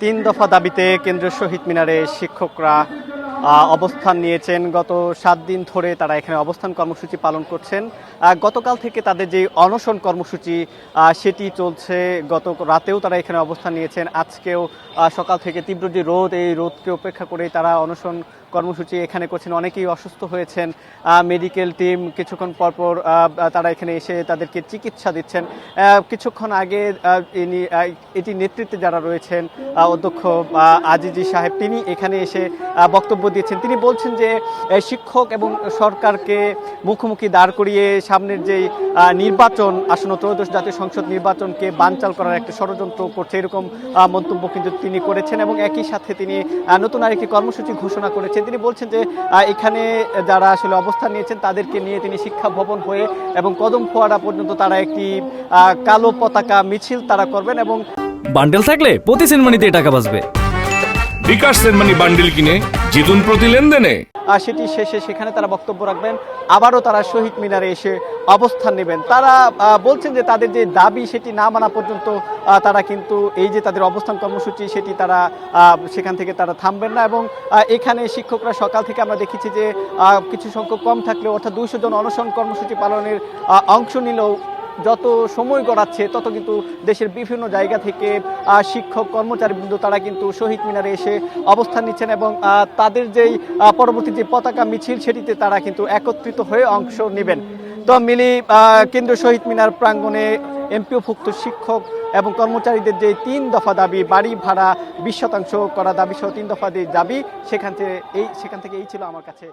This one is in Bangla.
তিন দফা দাবিতে কেন্দ্রীয় শহীদ মিনারে শিক্ষকরা অবস্থান নিয়েছেন। গত সাত দিন ধরে তারা এখানে অবস্থান কর্মসূচি পালন করছেন। গতকাল থেকে তাদের যে অনশন কর্মসূচি সেটি চলছে। গত রাতেও তারা এখানে অবস্থান নিয়েছেন। আজকেও সকাল থেকে তীব্র যে রোদ, এই রোদকে উপেক্ষা করে তারা অনশন কর্মসূচি এখানে করছেন, অনেকেই অসুস্থ হয়েছেন মেডিকেল টিম কিছুক্ষণ পরপর তারা এখানে এসে তাদেরকে চিকিৎসা দিচ্ছেন। কিছুক্ষণ আগে ইনি এটি নেতৃত্বে যারা রয়েছেন অধ্যক্ষ আজিজি সাহেব, তিনি এখানে এসে বক্তব্য দিয়েছেন তিনি বলছেন যে শিক্ষক এবং সরকারকে মুখোমুখি দাঁড় করিয়ে সামনের যেই নির্বাচন আসন্ন ত্রয়োদশ জাতীয় সংসদ নির্বাচনকে বানচাল করার একটা ষড়যন্ত্র করছে, এরকম মন্তব্য কিন্তু তিনি করেছেন এবং একই সাথে তিনি নতুন আরেকটি কর্মসূচি ঘোষণা করেছেন। তিনি বলছেন যে এখানে যারা আসলে অবস্থান নিয়েছেন তাদেরকে নিয়ে তিনি শিক্ষা ভবন হয়ে এবং কদম ফোয়ারা পর্যন্ত তারা একটি কালো পতাকা মিছিল তারা করবেন এবং বান্ডেল থাকলে প্রতি সেনমানিতে টাকা বাঁচবে। বিকাশ সেনমানি বান্ডিল কিনে জিতুন প্রতি লেনদেনে। আর সেটি শেষে সেখানে তারা বক্তব্য রাখবেন। আবারও তারা শহীদ মিনারে এসে অবস্থান নেবেন। তারা বলছেন যে তাদের যে দাবি সেটি না মানা পর্যন্ত তারা কিন্তু এই যে তাদের অবস্থান কর্মসূচি সেটি তারা সেখান থেকে তারা থামবেন না এবং এখানে শিক্ষকরা সকাল থেকে আমরা দেখেছি যে কিছু সংখ্যক কম থাকলেও অর্থাৎ দুইশো জন অনশন কর্মসূচি পালনের অংশ নিলেও যত সময় গড়াচ্ছে তত কিন্তু দেশের বিভিন্ন জায়গা থেকে শিক্ষক কর্মচারীবৃন্দ তারা কিন্তু শহীদ মিনারে এসে অবস্থান নিচ্ছেন এবং তাদের যেই পরবর্তী যে পতাকা মিছিল সেটিতে তারা কিন্তু একত্রিত হয়ে অংশ নেবেন। তো মিলি আহ, কেন্দ্রীয় শহীদ মিনার প্রাঙ্গণে এমপিওভুক্ত শিক্ষক এবং কর্মচারীদের যে তিন দফা দাবি বাড়ি ভাড়া বিশ শতাংশ করা দাবি সহ তিন দফা যে দাবি সেখান থেকে এই সেখান থেকে এই ছিল আমার কাছে।